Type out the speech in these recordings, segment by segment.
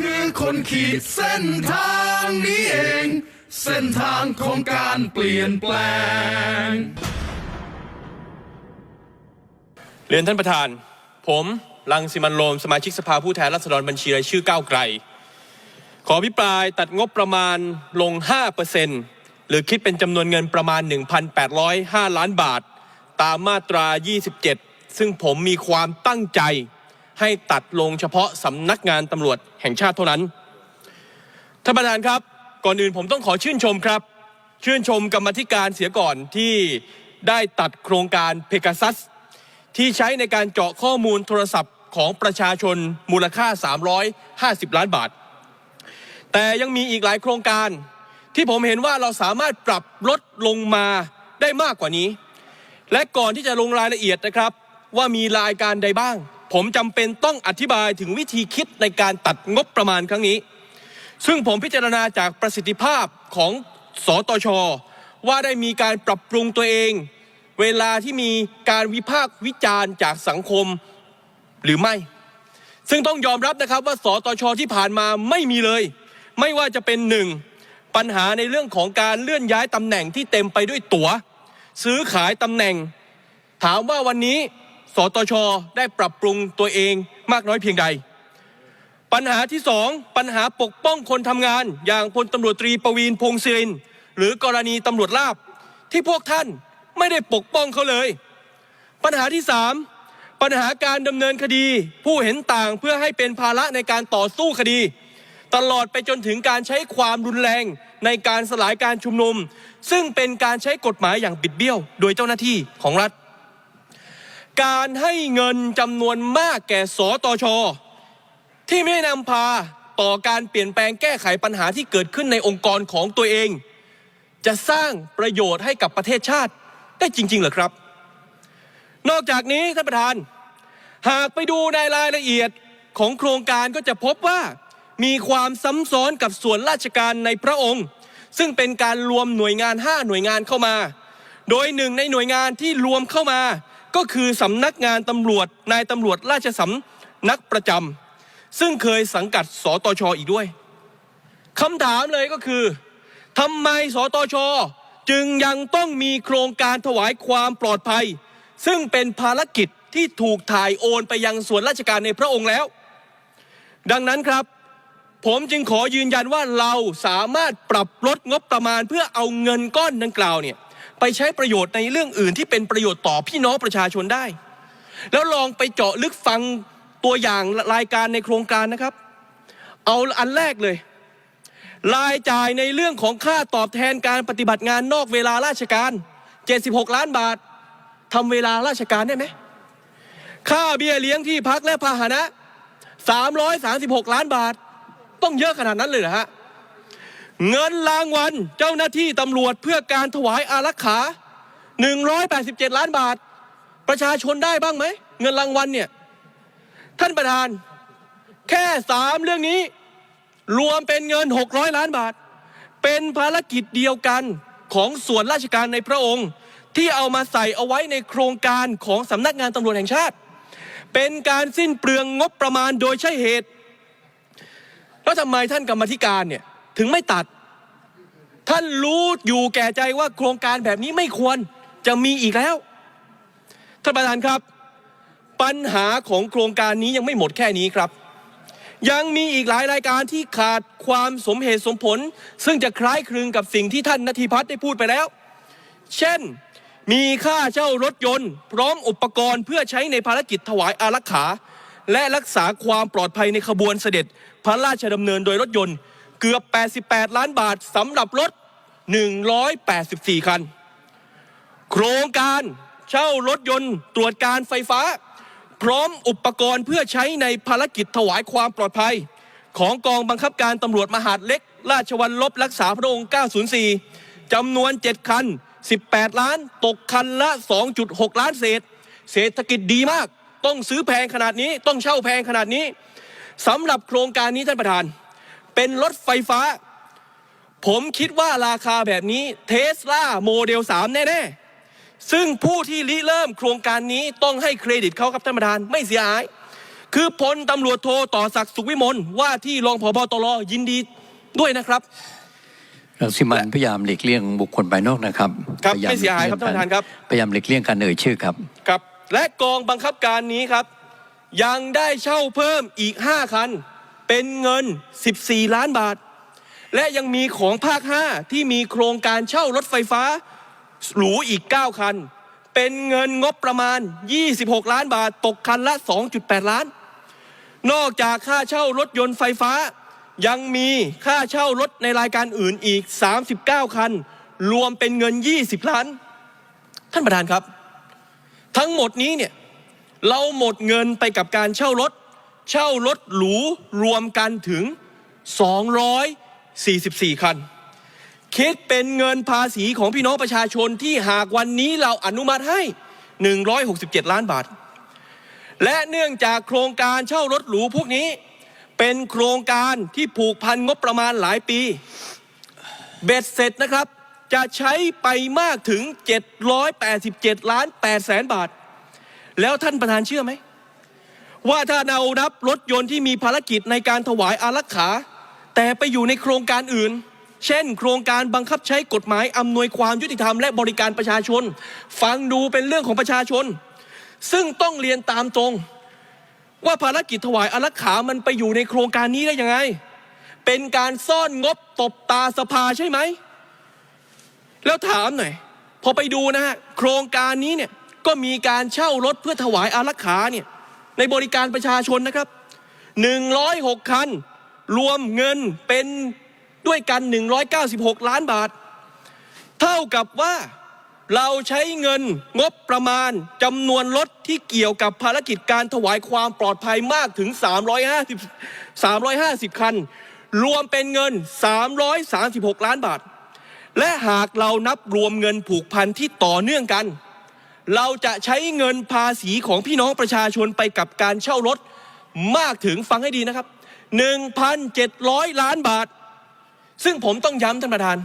คือคนขีดเส้นทางนี้เอง เส้นทางของการเปลี่ยนแปลง เรียนท่านประธาน ผมลังสิมันโรม สมาชิกสภาผู้แทนราษฎรบัญชีรายชื่อก้าวไกล ขอพิปรายตัดงบประมาณลง 5%หรือคิดเป็นจำนวนเงินประมาณ 1,805 ล้านบาท ตามมาตรา 27 ซึ่งผมมีความตั้งใจ ให้ตัดลงเฉพาะสำนักงานตำรวจแห่งชาติเท่านั้นท่านประธานครับ ก่อนอื่นผมต้องขอชื่นชมครับ ชื่นชมกรรมธิการเสียก่อนที่ได้ตัดโครงการเพก a ซัสที่ใช้ในการเจาะข้อมูลโทรศัพท์ของประชาชนมูลค่า 350 ล้านบาท แต่ยังมีอีกหลายโครงการที่ผมเห็นว่าเราสามารถปรับลดลงมาได้มากกว่านี้ และก่อนที่จะลงรายละเอียดนะครับ ว่ามีรายการใดบ้าง ผมจำเป็นต้องอธิบายถึงวิธีคิดในการตัดงบประมาณครั้งนี้ ซึ่งผมพิจารณาจากประสิทธิภาพของสอตช ว่าได้มีการปรับปรุงตัวเอง เวลาที่มีการวิพากษ์วิจารณ์จากสังคมหรือไม่ ซึ่งต้องยอมรับนะครับว่าสตช ที่ผ่านมาไม่มีเลย ไม่ว่าจะเป็นหนึ่งปัญหาในเรื่องของการเลื่อนย้ายตำแหน่งที่เต็มไปด้วยตัว๋ว ซื้อขายตำแหน่ง ถามว่าวันนี้ สตชได้ปรับปรุงตัวเองมากน้อยเพียงใด ปัญหาที่สองปัญหาปกป้องคนทำงาน อย่างพลตำรวจตรีประวีนพงศิริน หรือกรณีตำรวจลาบ ที่พวกท่านไม่ได้ปกป้องเขาเลย ปัญหาที่สามปัญหาการดำเนินคดี ผู้เห็นต่างเพื่อให้เป็นภาระในการต่อสู้คดี ตลอดไปจนถึงการใช้ความรุนแรงในการสลายการชุมนุม ซึ่งเป็นการใช้กฎหมายอย่างบิดเบี้ยว โดยเจ้าหน้าที่ของรัฐ การให้เงินจำนวนมากแก่สตช ที่ไม่นำพาต่อการเปลี่ยนแปลงแก้ไขปัญหาที่เกิดขึ้นในองค์กรของตัวเอง จะสร้างประโยชน์ให้กับประเทศชาติได้จริงๆเหรอครับ นอกจากนี้ท่านประธาน หากไปดูในรายละเอียดของโครงการก็จะพบว่ามีความซ้ำซ้อนกับส่วนราชการในพระองค์ ซึ่งเป็นการรวมหน่วยงาน 5 หน่วยงานเข้ามา โดยหนึ่งในหน่วยงานที่รวมเข้ามา ก็คือสำนักงานตำรวจนายตำรวจราชสำนักประจำซึ่งเคยสังกัดสตชอีกด้วยคำถามเลยก็คือทำไมสตชจึงยังต้องมีโครงการถวายความปลอดภัย ซึ่งเป็นภารกิจที่ถูกถ่ายโอนไปยังส่วนราชการในพระองค์แล้ว ดังนั้นครับ ผมจึงขอยืนยันว่าเราสามารถปรับลดงบประมาณเพื่อเอาเงินก้อนดังกล่าวเนี่ย ไปใช้ประโยชน์ในเรื่องอื่นที่เป็นประโยชน์ต่อพี่น้องประชาชนได้ แล้วลองไปเจาะลึกฟังตัวอย่างรายการในโครงการนะครับ เอาอันแรกเลย รายจ่ายในเรื่องของค่าตอบแทนการปฏิบัติงานนอกเวลาราชการ 76 ล้านบาททำเวลาราชการได้ไหมค่าเบี้ยเลี้ยงที่พักและพาหนะ 336 ล้านบาท ต้องเยอะขนาดนั้นเลยเหรอฮะ เงินรางวัลเจ้าหน้าที่ตำรวจเพื่อการถวายอารักขา 187 ล้านบาท ประชาชนได้บ้างไหม เงินรางวัลเนี่ย ท่านประธาน แค่สามเรื่องนี้ รวมเป็นเงิน 600 ล้านบาท เป็นภารกิจเดียวกันของส่วนราชการในพระองค์ ที่เอามาใส่เอาไว้ในโครงการของสำนักงานตำรวจแห่งชาติ เป็นการสิ้นเปลืองงบประมาณโดยใช่เหตุแล้วทำไมท่านกรรมธิการเนี่ย ถึงไม่ตัด ท่านรู้อยู่แก่ใจว่าโครงการแบบนี้ไม่ควรจะมีอีกแล้ว ท่านประธานครับ ปัญหาของโครงการนี้ยังไม่หมดแค่นี้ครับ ยังมีอีกหลายรายการที่ขาดความสมเหตุสมผล ซึ่งจะคล้ายคลึงกับสิ่งที่ท่านนทีพัฒน์ได้พูดไปแล้ว เช่นมีค่าเช่ารถยนต์ พร้อมอุปกรณ์เพื่อใช้ในภารกิจถวายอารักขา และรักษาความปลอดภัยในขบวนเสด็จพระราชดำเนินโดยรถยนต์ เกือบ 88 ล้านบาทสำหรับรถ 184 คัน โครงการเช่ารถยนต์ตรวจการไฟฟ้า พร้อมอุปกรณ์เพื่อใช้ในภารกิจถวายความปลอดภัย ของกองบังคับการตำรวจมหาดเล็ก ราชวัลลบรักษาพระองค์ 904 จำนวน 7 คัน 18 ล้าน ตกคันละ 2.6 ล้านเศษ เศรษฐกิจดีมาก ต้องซื้อแพงขนาดนี้ ต้องเช่าแพงขนาดนี้สำหรับโครงการนี้ท่านประธาน เป็นรถไฟฟ้า ผมคิดว่าราคาแบบนี้เทสลาโมเดล3 แน่ๆ ซึ่งผู้ที่ริเริ่มโครงการนี้ต้องให้เครดิตเขาครับท่านประธานไม่เสียหาย คือพลตำรวจโทต่อศักดิ์สุขวิมลว่าที่รองผบตรยินดีด้วยนะครับรังสิมันพยายามหลีกเลี่ยงบุคคลภายนอกนะครับครับพยไม่เสียหายครับท่านประธานครับพยายามหลีกเลี่ยงการเอ่ยชื่อครับครับ และกองบังคับการนี้ครับ ยังได้เช่าเพิ่มอีก 5 คัน เป็นเงิน 14 ล้านบาท และยังมีของภาค 5 ที่มีโครงการเช่ารถไฟฟ้า หรูอีก 9 คัน เป็นเงินงบประมาณ 26 ล้านบาท ตกคันละ 2.8 ล้าน นอกจากค่าเช่ารถยนต์ไฟฟ้า ยังมีค่าเช่ารถในรายการอื่นอีก 39 คัน รวมเป็นเงิน 20 ล้าน ท่านประธานครับ ทั้งหมดนี้เนี่ยเราหมดเงินไปกับการเช่ารถ เช่ารถหรูรวมกันถึง 244 คัน คิดเป็นเงินภาษีของพี่น้องประชาชนที่หากวันนี้เราอนุมัติให้ 167 ล้านบาท และเนื่องจากโครงการเช่ารถหรูพวกนี้ เป็นโครงการที่ผูกพันงบประมาณหลายปี เบ็ดเสร็จนะครับจะใช้ไปมากถึง 787 ล้าน8แสนบาท แล้วท่านประธานเชื่อไหม ว่าถ้าเรานับรถยนต์ที่มีภารกิจในการถวายอารักขา แต่ไปอยู่ในโครงการอื่น เช่น โครงการบังคับใช้กฎหมายอำนวยความยุติธรรมและบริการประชาชน ฟังดูเป็นเรื่องของประชาชน ซึ่งต้องเรียนตามตรง ว่าภารกิจถวายอารักขามันไปอยู่ในโครงการนี้ได้ยังไง เป็นการซ่อนงบตบตาสภาใช่ไหม แล้วถามหน่อยพอไปดูนะฮะโครงการนี้เนี่ยก็มีการเช่ารถเพื่อถวายอารักขาเนี่ย ในบริการประชาชนนะครับ 106 คัน รวมเงินเป็นด้วยกัน 196 ล้านบาท เท่ากับว่าเราใช้เงินงบประมาณจำนวนรถที่เกี่ยวกับภารกิจการถวายความปลอดภัยมากถึง 350 350 คัน รวมเป็นเงิน 336 ล้านบาท และหากเรานับรวมเงินผูกพันที่ต่อเนื่องกัน เราจะใช้เงินภาษีของพี่น้องประชาชนไปกับการเช่ารถมากถึงฟังให้ดีนะครับ 1,700 ล้านบาท ซึ่งผมต้องย้ำท่านประธาน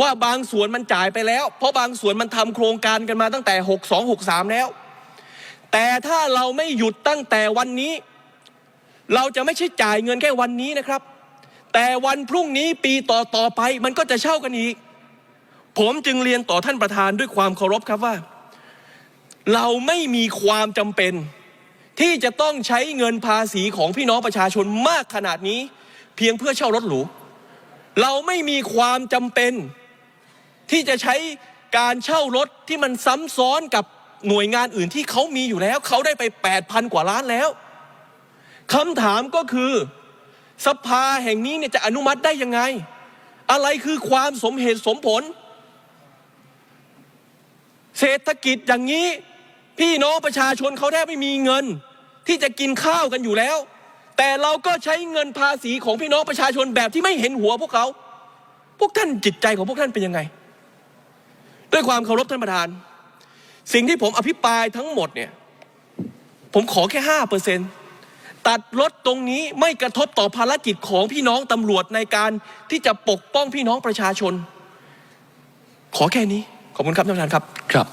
ว่าบางส่วนมันจ่ายไปแล้ว เพราะบางส่วนมันทำโครงการกันมาตั้งแต่ 62 63 แล้ว แต่ถ้าเราไม่หยุดตั้งแต่วันนี้ เราจะไม่ใช่จ่ายเงินแค่วันนี้นะครับ แต่วันพรุ่งนี้ปีต่อต่อไปมันก็จะเช่ากันอีก ผมจึงเรียนต่อท่านประธานด้วยความเคารพครับว่า เราไม่มีความจำเป็น ที่จะต้องใช้เงินภาษีของพี่น้องประชาชนมากขนาดนี้ เพียงเพื่อเช่ารถหรูเราไม่มีความจำเป็น ที่จะใช้การเช่ารถที่มันซ้ำซ้อนกับหน่วยงานอื่นที่เขามีอยู่แล้ว เขาได้ไป 8,000 กว่าล้านแล้วคำถามก็คือ สภาแห่งนี้เนี่ยจะอนุมัติได้ยังไง อะไรคือความสมเหตุสมผล เศรษฐกิจอย่างนี้ พี่น้องประชาชนเขาแทบไม่มีเงิน ที่จะกินข้าวกันอยู่แล้ว แต่เราก็ใช้เงินภาษีของพี่น้องประชาชนแบบที่ไม่เห็นหัวพวกเขาพวกท่านจิตใจของพวกท่านเป็นยังไง ด้วยความเคารพท่านประธาน สิ่งที่ผมอภิปรายทั้งหมดเนี่ยผมขอแค่ห้าเปอร์เซ็นตัดลดตรงนี้ไม่กระทบต่อภารกิจของพี่น้องตำรวจในการที่จะปกป้องพี่น้องประชาชน ขอแค่นี้ ขอบคุณครับท่านประธานครับครับ